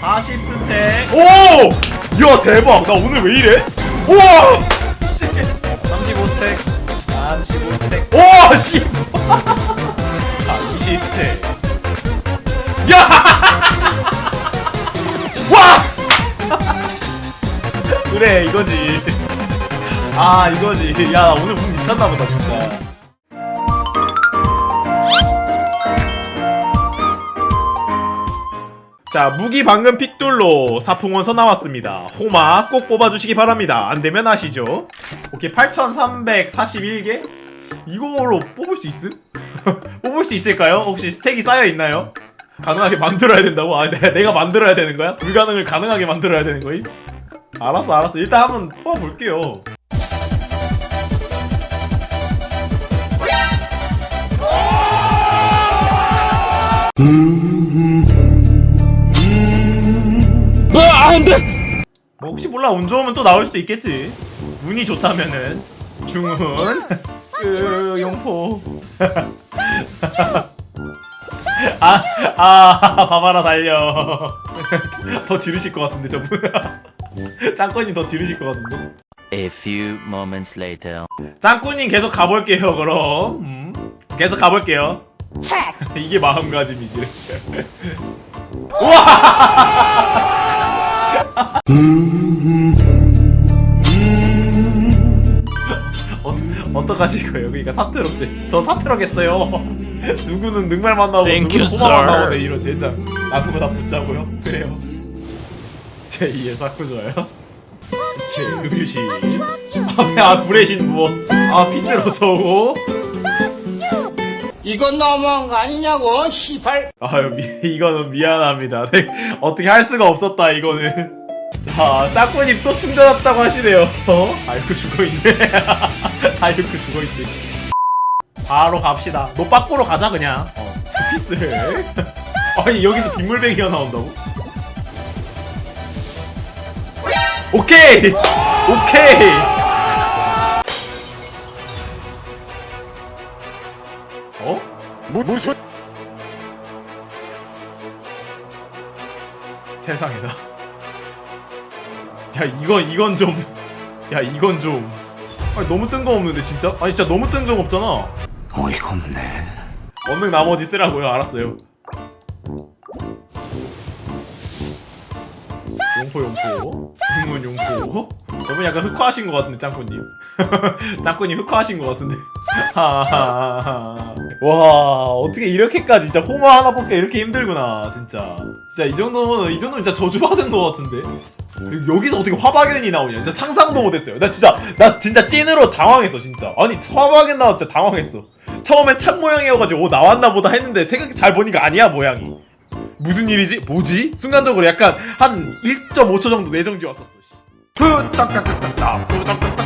40 스택. 오! 야 대박. 나 오늘 왜 이래? 우와! 씨. 35 스택. 35 스택. 오 씨. 자 20 스택. 야! 와! 그래 이거지. 아 이거지. 야 오늘 문 미쳤나보다 진짜. 자 무기 방금 픽돌로 사풍원서 나왔습니다 호마 꼭 뽑아주시기 바랍니다 안되면 아시죠 오케이 8341개 이걸로 뽑을 수 있음? 뽑을 수 있을까요? 혹시 스택이 쌓여있나요? 가능하게 만들어야 된다고? 아 내, 내가 만들어야 되는 거야? 불가능을 가능하게 만들어야 되는 거임? 알았어 알았어 일단 한번 뽑아볼게요 뭐 혹시 몰라 운 좋으면 또 나올 수도 있겠지 운이 좋다면은 중운 그 용포 아, 아, 봐봐라 달려. 더 지르실 것 같은데 저분. 짱꾼님 더 지르실 것 같은데. A few moments later. 짱꾼님 계속 가볼게요 그럼. 음, 계속 가볼게요. 이게 마음가짐이지. 어, 어떡하실 거예요? 그러니까 사트럭제. 저 사트럭했어요. 누구는 능말 만나고 Thank 누구는 you, 호마 sir. 만나고 네 이런 젠장. 나누고 다 붙자고요. 그래요. 제 2의 사쿠조예요. 오케이 음유시. 앞에 아 불의 신부어. 아 피스로서 오고. 이건 너무한 거 아니냐고, 시발. 아유 미, 이거는 미안합니다. 네, 어떻게 할 수가 없었다 이거는. 자 짝꿍님 또 충전 왔다고 하시네요. 어? 아이쿠 죽어있네. 아이쿠 죽어있네. 바로 갑시다. 너 빠꾸로 가자 그냥. 어, 자, 피스를. 아니 여기서 빗물배기가 나온다고? 오케이! 오케이! 어? 세상에나. 야 이건 이건 좀. 야 이건 좀. 아니 너무 뜬금없는데 진짜? 아니 진짜 너무 뜬금없잖아. 어이가 없네. 얻는 나머지 쓰라고요. 알았어요. 용포 용포 중문 용포 저분 약간 흑화하신 것 같은데 짱꾸님 짱꾸님 흑화하신 것 같은데. 와 어떻게 이렇게까지 진짜 호마 하나 뽑기 이렇게 힘들구나 진짜 진짜 이 정도면 이 정도면 진짜 저주받은 것 같은데 여기서 어떻게 화박연이 나오냐 진짜 상상도 못했어요 나 진짜 나 진짜 찐으로 당황했어 진짜 아니 화박연 나와 진짜 당황했어 처음에 창 모양이어가지고 오 나왔나 보다 했는데 생각 잘 보니까 아니야 모양이 무슨 일이지? 뭐지? 순간적으로 약간 한 1.5초 정도 내정지 왔었어 씨. 후딱딱딱딱 후딱딱딱딱